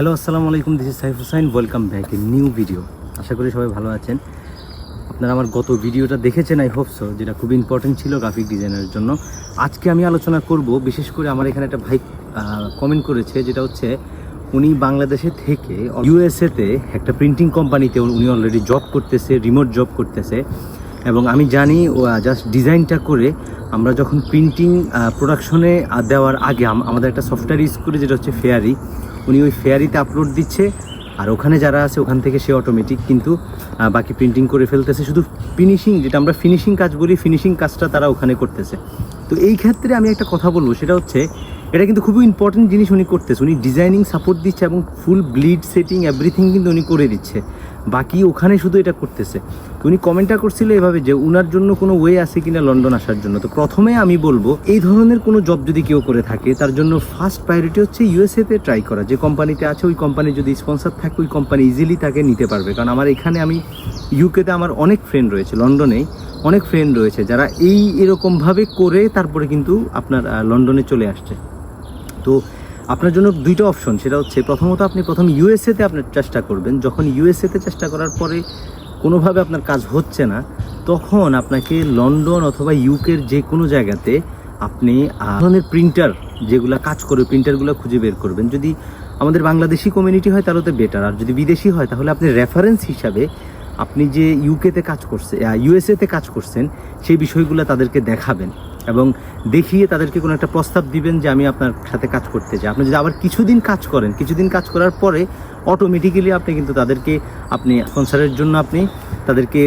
Hello আসসালামু আলাইকুম this is Saif Hussain welcome back a new video আশা করি সবাই ভালো আছেন। আপনারা আমার গত ভিডিওটা দেখেছেন আই হোপ সো যেটা খুব ইম্পর্টেন্ট ছিল গ্রাফিক ডিজাইনের জন্য। আজকে আমি আলোচনা করব, বিশেষ করে আমার এখানে একটা ভাই কমেন্ট করেছে, যেটা হচ্ছে উনি বাংলাদেশে থেকে ইউএসএতে একটা প্রিন্টিং কোম্পানিতে উনি অলরেডি জব করতেছে রিমোট জব করতেছে। এবং আমি জানি, ও জাস্ট ডিজাইনটা করে আমরা যখন প্রিন্টিং প্রোডাকশনে দেওয়ার আগে আম- আমাদের একটা সফটওয়্যার ইউজ করে, যেটা হচ্ছে ফেয়ারি উনি ওই ফেয়ারিতে আপলোড দিচ্ছে। আর ওখানে যারা আছে, ওখান থেকে সে অটোমেটিক কিন্তু বাকি প্রিন্টিং করে ফেলতেছে। শুধু ফিনিশিং যেটা আমরা ফিনিশিং কাজ বলি ফিনিশিং কাজটা তারা ওখানে করতেছে। তো এই ক্ষেত্রে আমি একটা কথা বলব, সেটা হচ্ছে, এটা কিন্তু খুবই ইম্পর্টেন্ট জিনিস উনি করতেছে। উনি ডিজাইনিং সাপোর্ট দিচ্ছে এবং ফুল ব্লিড সেটিং এভরিথিং কিন্তু উনি করে দিচ্ছে। বাকি ওখানে শুধু এটা করতেছে। উনি কমেন্টটা করছিল এভাবে যে উনার জন্য কোনো ওয়ে আছে কিনা লন্ডন আসার জন্য। তো প্রথমে আমি বলব, এই ধরনের কোনো জব যদি কেউ করে থাকে, তার জন্য ফার্স্ট প্রায়োরিটি হচ্ছে ইউএসএতে ট্রাই করা। যে কোম্পানিতে আছে, ওই কোম্পানি যদি স্পন্সর থাকে, ওই কোম্পানি ইজিলি তাকে নিতে পারবে। কারণ আমার এখানে আমি ইউকেতে আমার অনেক ফ্রেন্ড রয়েছে লন্ডনেই অনেক ফ্রেন্ড রয়েছে, যারা এই এরকমভাবে করে তারপরে কিন্তু আপনার লন্ডনে চলে আসছে। তো আপনার জন্য দুইটা অপশন সেটা হচ্ছে প্রথমত আপনি প্রথম ইউএসএতে আপনার চেষ্টা করবেন। যখন ইউএসএতে চেষ্টা করার পরে কোনোভাবে আপনার কাজ হচ্ছে না, তখন আপনাকে লন্ডন অথবা ইউকের যে কোনো জায়গাতে আপনি ধরনের প্রিন্টার যেগুলো কাজ করে প্রিন্টারগুলো খুঁজে বের করবেন। যদি আমাদের বাংলাদেশি কমিউনিটি হয়, তাহলে তো বেটার আর যদি বিদেশি হয়, তাহলে আপনি রেফারেন্স হিসাবে আপনি যে ইউকেতে কাজ করছে ইউএসএতে কাজ করছেন, সেই বিষয়গুলো তাদেরকে দেখাবেন। এবং দেখিয়ে তাদেরকে কোনো একটা প্রস্তাব দিবেন যে আমি আপনার সাথে কাজ করতে চাই। আপনি যদি আবার কিছুদিন কাজ করেন, কিছুদিন কাজ করার পরে অটোমেটিক্যালি আপনি কিন্তু তাদেরকে, আপনি স্পন্সারের জন্য আপনি তাদেরকে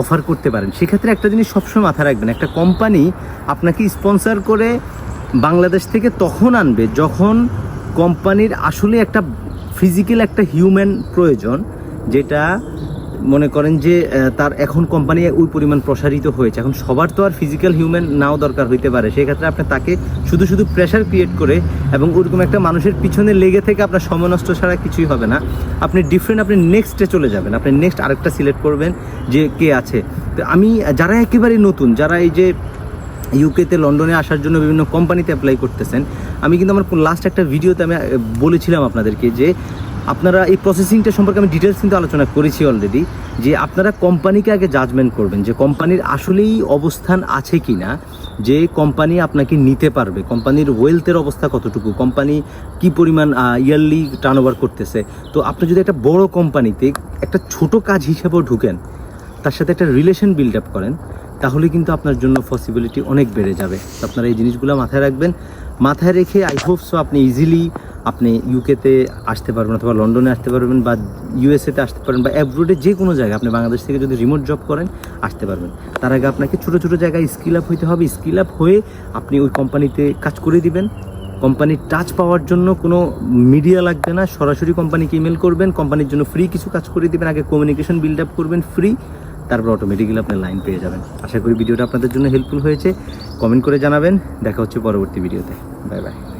অফার করতে পারেন। সেক্ষেত্রে একটা জিনিস সবসময় মাথায় রাখবেন, একটা কোম্পানি আপনাকে স্পন্সার করে বাংলাদেশ থেকে তখন আনবে যখন কোম্পানির আসলে একটা ফিজিক্যাল একটা হিউম্যান প্রয়োজন, যেটা মনে করেন যে তার এখন কোম্পানি ওই পরিমাণ প্রসারিত হয়েছে। এখন সবার তো আর ফিজিক্যাল হিউম্যান নাও দরকার হইতে পারে। সেক্ষেত্রে আপনি তাকে শুধু শুধু প্রেশার ক্রিয়েট করে এবং ওরকম একটা মানুষের পিছনে লেগে থেকে আপনার নষ্ট ছাড়া কিছুই হবে না। আপনি ডিফারেন্ট আপনি নেক্সটে চলে যাবেন। আপনি নেক্সট আরেকটা সিলেক্ট করবেন যে কে আছে। তো আমি, যারা একেবারেই নতুন, যারা এই যে ইউকেতে লন্ডনে আসার জন্য বিভিন্ন কোম্পানিতে অ্যাপ্লাই করতেছেন, আমি কিন্তু আমার লাস্ট একটা ভিডিওতে আমি বলেছিলাম আপনাদেরকে যে আপনারা এই প্রসেসিংটা সম্পর্কে আমি ডিটেলস কিন্তু আলোচনা করেছি অলরেডি যে আপনারা কোম্পানিকে আগে জাজমেন্ট করবেন যে কোম্পানির আসলেই অবস্থান আছে কি না যে কোম্পানি আপনাকে নিতে পারবে কোম্পানির ওয়েলথের অবস্থা কতটুকু কোম্পানি কি পরিমাণ ইয়ারলি টার্ন করতেছে। তো আপনি যদি একটা বড় কোম্পানিতে একটা ছোট কাজ হিসেবেও ঢুকেন, তার সাথে একটা রিলেশন বিল্ড আপ করেন তাহলে কিন্তু আপনার জন্য পসিবিলিটি অনেক বেড়ে যাবে। আপনারা এই জিনিসগুলো মাথায় রাখবেন। মাথায় রেখে আই হোপ সো আপনি ইজিলি আপনি ইউকেতে আসতে পারবেন অথবা লন্ডনে আসতে পারবেন বা ইউএসএতে আসতে পারেন বা অ্যাব্রোডে যে কোনো জায়গায়। আপনি বাংলাদেশ থেকে যদি রিমোট জব করেন, আসতে পারবেন। তার আগে আপনাকে ছোটো ছোটো জায়গায় স্কিল আপ হইতে হবে। স্কিল আপ হয়ে আপনি ওই কোম্পানিতে কাজ করে দিবেন। কোম্পানির টাচ পাওয়ার জন্য কোনো মিডিয়া লাগবে না। সরাসরি কোম্পানিকে ইমেল করবেন। কোম্পানির জন্য ফ্রি কিছু কাজ করে দিবেন। আগে কমিউনিকেশন বিল্ড আপ করবেন ফ্রি তারপর অটোমেটিক্যালি আপনি লাইন পেয়ে যাবেন। আশা করি ভিডিওটা আপনাদের জন্য হেল্পফুল হয়েছে। কমেন্ট করে জানাবেন। দেখা হচ্ছে পরবর্তী ভিডিওতে বাই বাই